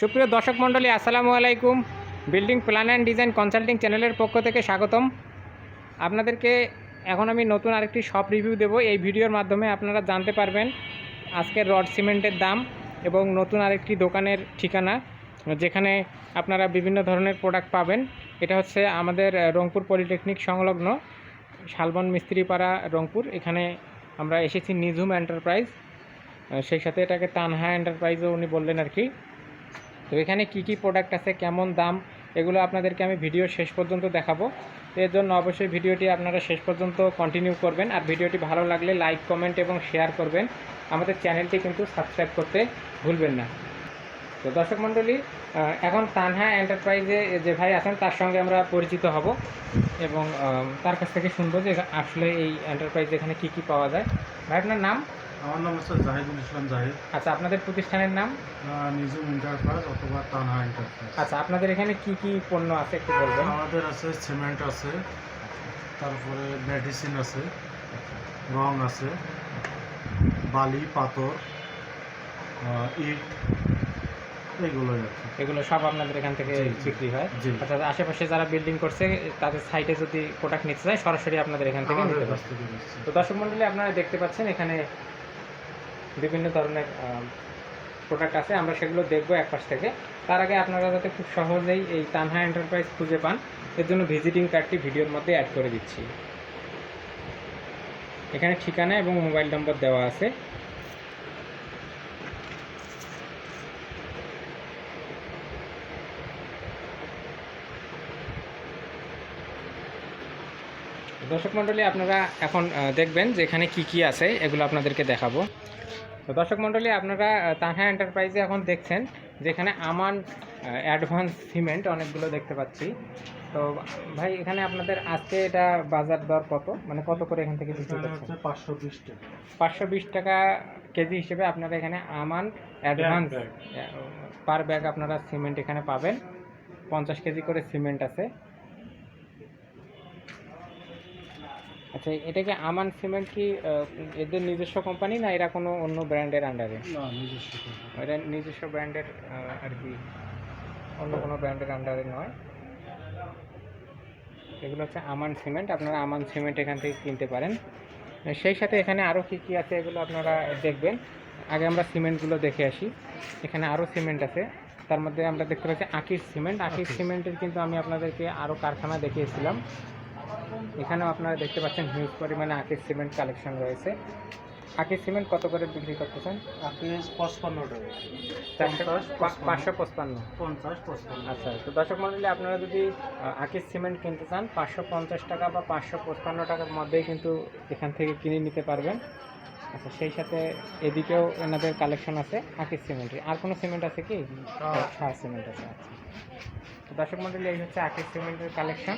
সুপ্রিয় দর্শক মণ্ডলী, আসসালামু আলাইকুম। Building plan and design consulting চ্যানেলের পক্ষ থেকে স্বাগতম। আপনাদেরকে এখন আমি নতুন আরেকটি শপ রিভিউ দেব। এই ভিডিওর মাধ্যমে আপনারা জানতে পারবেন আজকের রড সিমেন্টের দাম এবং নতুন আরেকটি দোকানের ঠিকানা, যেখানে আপনারা বিভিন্ন ধরনের প্রোডাক্ট পাবেন। এটা হচ্ছে আমাদের রংপুর পলিটেকনিক সংলগ্ন শালবন মিস্ত্রিপাড়া রংপুর। এখানে আমরা এসেছি নিঝুম এন্টারপ্রাইজ। সেই সাথে এটাকে তানহা এন্টারপ্রাইজও উনি বললেন আর কি। তো এখানে কি কি প্রোডাক্ট আছে, কেমন দাম, এগুলো আপনাদেরকে আমি ভিডিও শেষ পর্যন্ত দেখাবো। এর জন্য অবশ্যই ভিডিওটি আপনারা শেষ পর্যন্ত কন্টিনিউ করবেন। আর ভিডিওটি ভালো লাগলে লাইক কমেন্ট এবং শেয়ার করবেন। আমাদের চ্যানেলটি কিন্তু সাবস্ক্রাইব করতে ভুলবেন না। তো দর্শক মণ্ডলী এখন তানহা এন্টারপ্রাইজে যে ভাই আছেন, তার সঙ্গে আমরা পরিচিত হব এবং তার কাছ থেকে শুনব যে আসলে এই এন্টারপ্রাইজ এখানে কি কি পাওয়া যায়। ভাই, আপনার নাম? আমার নাম হচ্ছে জাহিদুল ইসলাম জাহিদ। আচ্ছা আপনাদের প্রতিষ্ঠানের নাম? নিজুম এন্টারপ্রাইজ অথবা তানহা এন্টারপ্রাইজ আচ্ছা আপনাদের এখানে কি কি পণ্য আছে একটু বলবেন? আমাদের আছে সিমেন্ট আছে তারপরে মেডিসিন আছে রং আছে বালি পাথর ইট এগুলোই আর কি। এগুলো সব আপনাদের এখান থেকে জি, জি। বিক্রি হয়। জি। আচ্ছা আশেপাশে যারা বিল্ডিং করছে তাদের সাইটে যদি প্রোডাক্ট নিতে চায় সরাসরি আপনাদের এখান থেকে আমাদের নিতে কাছ পারে থেকে নিচ্ছি। তো দর্শক মণ্ডলী আপনারা দেখতে পাচ্ছেন এখানে বিভিন্ন ধরনের প্রোডাক্ট আছে, আমরা সেগুলো দেখব এক পাশ থেকে। তার আগে আপনারা যাতে খুব সহজেই এই তানহা এন্টারপ্রাইজ খুঁজে পান, এর জন্য ভিজিটিং কার্ডটি ভিডিওর মধ্যে অ্যাড করে দিচ্ছি। এখানে ঠিকানা এবং মোবাইল নম্বর দেওয়া আছে। দর্শক মণ্ডলী, আপনারা এখন দেখবেন যে এখানে কি কি আছে, এগুলো আপনাদেরকে দেখাবো। দর্শক মণ্ডলী আপনারা তানহা এন্টারপ্রাইজে এখন দেখছেন যেখানে আমান অ্যাডভান্স সিমেন্ট অনেকগুলো দেখতে পাচ্ছি। তো ভাই এখানে আপনাদের আজকে এটা বাজার দর কত? মানে কত করে এখান থেকে বিক্রি করছেন? পাঁচশো বিশ টাকা। পাঁচশো বিশ টাকা কেজি হিসেবে আপনারা এখানে আমান অ্যাডভান্স পার ব্যাগ আপনারা সিমেন্ট এখানে পাবেন। পঞ্চাশ কেজি করে সিমেন্ট আছে। আচ্ছা এটা কি আমান সিমেন্ট কি এদের নিজস্ব কোম্পানি না এরা কোনো অন্য ব্র্যান্ডের আন্ডারে না নিজস্ব। এটা নিজস্ব ব্র্যান্ডের আর কি অন্য কোনো ব্র্যান্ডের আন্ডারে নয়। এগুলো হচ্ছে আমান সিমেন্ট আপনারা আমান সিমেন্ট এখান থেকে কিনতে পারেন। সেই সাথে এখানে আরও কী কী আছে এগুলো আপনারা দেখবেন। আগে আমরা সিমেন্টগুলো দেখে আসি। এখানে আরও সিমেন্ট আছে। তার মধ্যে আমরা দেখতে পাচ্ছি আকিস সিমেন্ট আকিস। সিমেন্টের কিন্তু আমি আপনাদেরকে আরও কারখানা দেখিয়েছিলাম। এখানেও আপনারা দেখতে পাচ্ছেন হিউজ পরিমাণে আকিস সিমেন্ট কালেকশন রয়েছে। আকিস সিমেন্ট কত করে বিক্রি করতেছেন? আপনি পঁচপান্ন টাকা। পাঁচশো পঁচপান্ন। পঞ্চাশ পঁচপান্ন। আচ্ছা তো দর্শক মন্ডলী আপনারা যদি আকিস সিমেন্ট কিনতে চান পাঁচশো পঞ্চাশ টাকা বা পাঁচশো পঁচপান্ন টাকার মধ্যেই কিন্তু এখান থেকে কিনে নিতে পারবেন। আচ্ছা সেই সাথে এদিকেও এনাদের কালেকশন আছে আকিস সিমেন্টের আর কোনো সিমেন্ট আছে কি? সিমেন্ট আছে আচ্ছা। তো দর্শক মন্ডলী এই হচ্ছে আকিস সিমেন্টের কালেকশন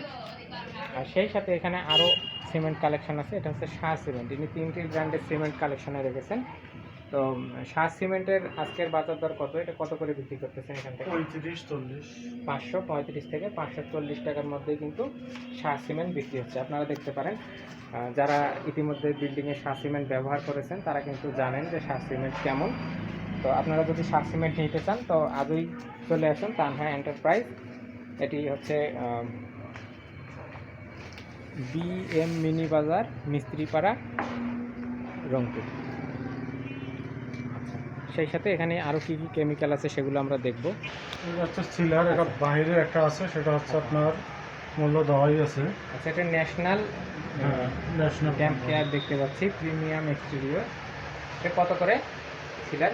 আর সেই সাথে এখানে আরও সিমেন্ট কালেকশন আছে এটা হচ্ছে শাহ সিমেন্ট। ইনি তিনটি ব্র্যান্ডের সিমেন্ট কালেকশনে রেখেছেন। তো শাহ সিমেন্টের আজকের বাজার দর কত? এটা কত করে বিক্রি করতেছেন এখান থেকে? পঁয়ত্রিশ চল্লিশ। পাঁচশো পঁয়ত্রিশ থেকে পাঁচশো চল্লিশ টাকার মধ্যেই কিন্তু শাহ সিমেন্ট বিক্রি হচ্ছে। আপনারা দেখতে পারেন যারা ইতিমধ্যে বিল্ডিংয়ে শাহ সিমেন্ট ব্যবহার করেছেন তারা কিন্তু জানেন যে শাহ সিমেন্ট কেমন। তো আপনারা যদি শাহ সিমেন্ট নিতে চান তো আজই চলে আসুন তানহা এন্টারপ্রাইজ এটি হচ্ছে বি এম মিনি বাজার মিস্ত্রিপাড়া রংপুর। সেই সাথে এখানে আরও কী কী কেমিক্যাল আছে সেগুলো আমরা দেখব। হচ্ছে সিলার এটা বাইরে একটা আছে সেটা হচ্ছে আপনার মূল্য দেওয়াই আছে। আচ্ছা এটা ন্যাশনাল ন্যাশনাল ড্যাম কেয়ার দেখতে পাচ্ছি প্রিমিয়াম এক্সটেরিয়র এটা কত করে সিলার?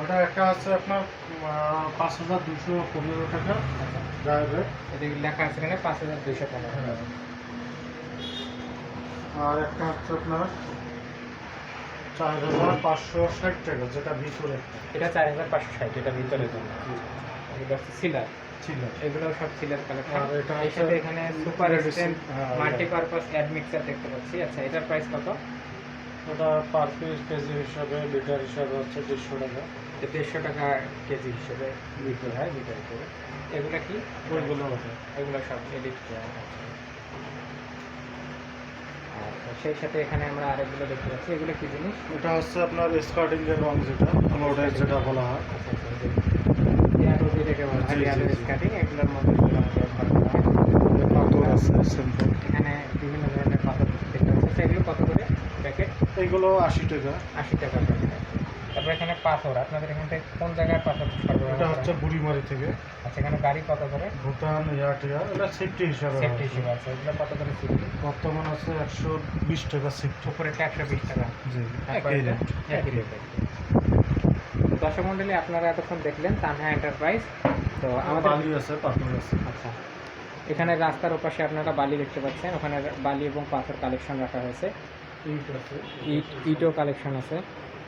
ওটা একটা আছে আপনার পাঁচ হাজার দুশো পনেরো টাকা। আচ্ছা। লেখা আছে এখানে পাঁচ হাজার দুইশো টাকা। আর একটা হচ্ছে আপনার চার হাজার পাঁচশো ষাট টাকা যেটা ভিতরে। এটা চার হাজার পাঁচশো ষাট এটা ভিতরে এটা হচ্ছে সিলার ছিল এগুলো সব সিলার কালেকশন আর এটা সাথে এখানে সুপার রেসিস্ট্যান্ট হ্যাঁ, মাল্টিপারপাস অ্যাড মিক্সার দেখতে পাচ্ছি। আচ্ছা এটার প্রাইস কত? ওটা পার পিস কেজি হিসাবে লিটার হিসাবে হচ্ছে দেড়শো টাকা। দেড়শো টাকা কেজি হিসেবে বিক্রি হয় লিটার করে। এগুলো কি? ওটা এগুলো সব এডিট করা আছে সেই সাথে এখানে আমরা আরেকগুলো দেখতে পাচ্ছি। এগুলো কি জিনিস? এটা হচ্ছে আপনার স্কার্টিং এর রং যেটা লোডের যেটা বলা হয়। আচ্ছা আচ্ছা যেটাকে বলা হয়। স্কার্টিং এগুলোর মধ্যে পাথর আছে এখানে বিভিন্ন ধরনের পাথর দেখতে পাচ্ছি। সেগুলো কত করে? প্যাকেট? এগুলো আশি টাকা। আশি টাকা প্যাকেট। তারপর এখানে পাথর আপনাদের এখান থেকে কোন জায়গায় পাথর এটা হচ্ছে? বুড়িমারি থেকে। আচ্ছা এখানে গাড়ি কত করে? ভুটান ইয়াটিয়া এটা সেফটি হিসাবে সেফটি। হিসেবে আছে। এগুলো কত করে সিফটি বর্তমান আছে একশো বিশ টাকা সেফটি উপরে একশো বিশ টাকা। জি একই রেট একই রেট দর্শক মণ্ডলী আপনারা এতক্ষণ দেখলেন তানহা এন্টারপ্রাইজ তো আমাদের বালি আছে পাথর আছে। আচ্ছা। এখানে রাস্তার ওপাশে আপনারা বালি দেখতে পাচ্ছেন। ওখানে বালি এবং পাথর কালেকশন রাখা হয়েছে। ইট আছে। ইট ইটও কালেকশন আছে।